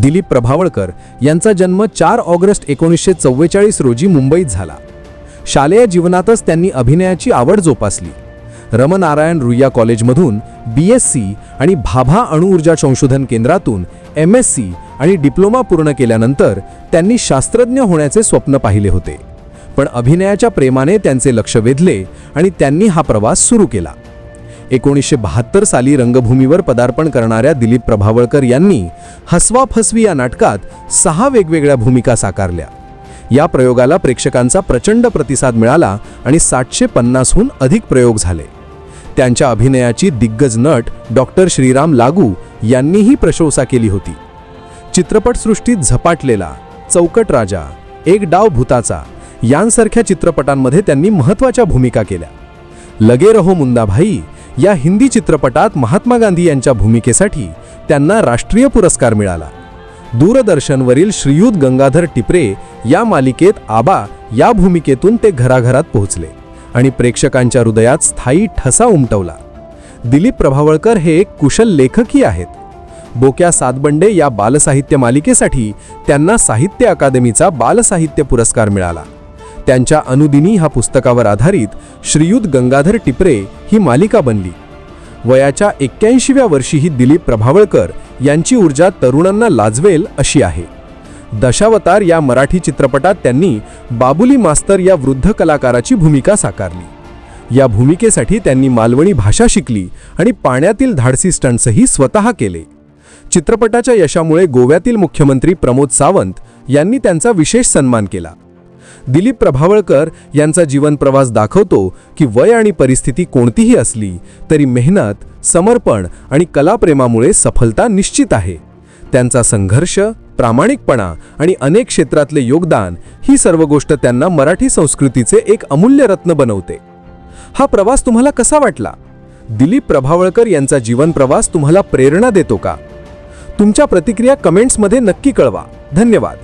दिलीप प्रभावळकर यांचा जन्म चार ऑगस्ट एकोणीसशे चव्वेचाळीस रोजी मुंबईत झाला. शालेय जीवनातच त्यांनी अभिनयाची आवड जोपासली. रमनारायण रुईया कॉलेजमधून बी एस सी आणि भाभा अणुऊर्जा संशोधन केंद्रातून एम एस सी आणि डिप्लोमा पूर्ण केल्यानंतर त्यांनी शास्त्रज्ञ होण्याचे स्वप्न पाहिले होते. पण अभिनयाच्या प्रेमाने त्यांचे लक्ष वेधले आणि त्यांनी हा प्रवास सुरू केला. एकोणीसशे बहात्तर साली रंगभूमीवर पदार्पण करणाऱ्या दिलीप प्रभावळकर यांनी हसवा फसवी या नाटकात सहा वेगवेगळ्या भूमिका साकारल्या. या प्रयोगाला प्रेक्षकांचा प्रचंड प्रतिसाद मिळाला आणि सातशे पन्नासहून अधिक प्रयोग झाले. त्यांच्या अभिनयाची दिग्गज नट डॉक्टर श्रीराम लागू यांनीही प्रशंसा केली होती. चित्रपटसृष्टीत झपाटलेला चौकट राजा एक डाव भूताचा यांसारख्या चित्रपटांमध्ये त्यांनी महत्त्वाच्या भूमिका केल्या. लगे रहो मुंदाभाई या हिंदी चित्रपटात महात्मा गांधी यांच्या भूमिकेसाठी त्यांना राष्ट्रीय पुरस्कार मिळाला. दूरदर्शनवरील श्रीयुत गंगाधर टिपरे या मालिकेत आबा या भूमिकेतून ते घराघरात पोहोचले आणि प्रेक्षकांच्या हृदयात स्थायी ठसा उमटवला. दिलीप प्रभावळकर हे एक कुशल लेखकही आहेत. बोक्या सातबंडे या बालसाहित्य मालिकेसाठी त्यांना साहित्य अकादमीचा बालसाहित्य पुरस्कार मिळाला. त्यांच्या अनुदिनी ह्या पुस्तकावर आधारित श्रीयुत गंगाधर टिपरे ही मालिका बनली. वयाच्या एक्क्याऐंशीव्या वर्षीही दिलीप प्रभावळकर यांची ऊर्जा तरुणांना लाजवेल अशी आहे. दशावतार या मराठी चित्रपटात त्यांनी बाबुली मास्तर या वृद्ध कलाकाराची भूमिका साकारली. या भूमिकेसाठी त्यांनी मालवणी भाषा शिकली आणि पाण्यातील धाडसी स्टंट्सही स्वतः केले. चित्रपटाच्या यशामुळे गोव्यातील मुख्यमंत्री प्रमोद सावंत यांनी त्यांचा विशेष सन्मान केला. दिलीप प्रभावळकर यांचा जीवनप्रवास दाखवतो की वय आणि परिस्थिती कोणतीही असली तरी मेहनत समर्पण आणि कलाप्रेमामुळे सफलता निश्चित आहे. त्यांचा संघर्ष प्रामाणिकपणा आणि अनेक क्षेत्रातले योगदान ही सर्व गोष्ट त्यांना मराठी संस्कृतीचे एक अमूल्य रत्न बनवते. हा प्रवास तुम्हाला कसा वाटला? दिलीप प्रभावळकर यांचा जीवनप्रवास तुम्हाला प्रेरणा देतो का? तुमच्या प्रतिक्रिया कमेंट्समध्ये नक्की कळवा. धन्यवाद.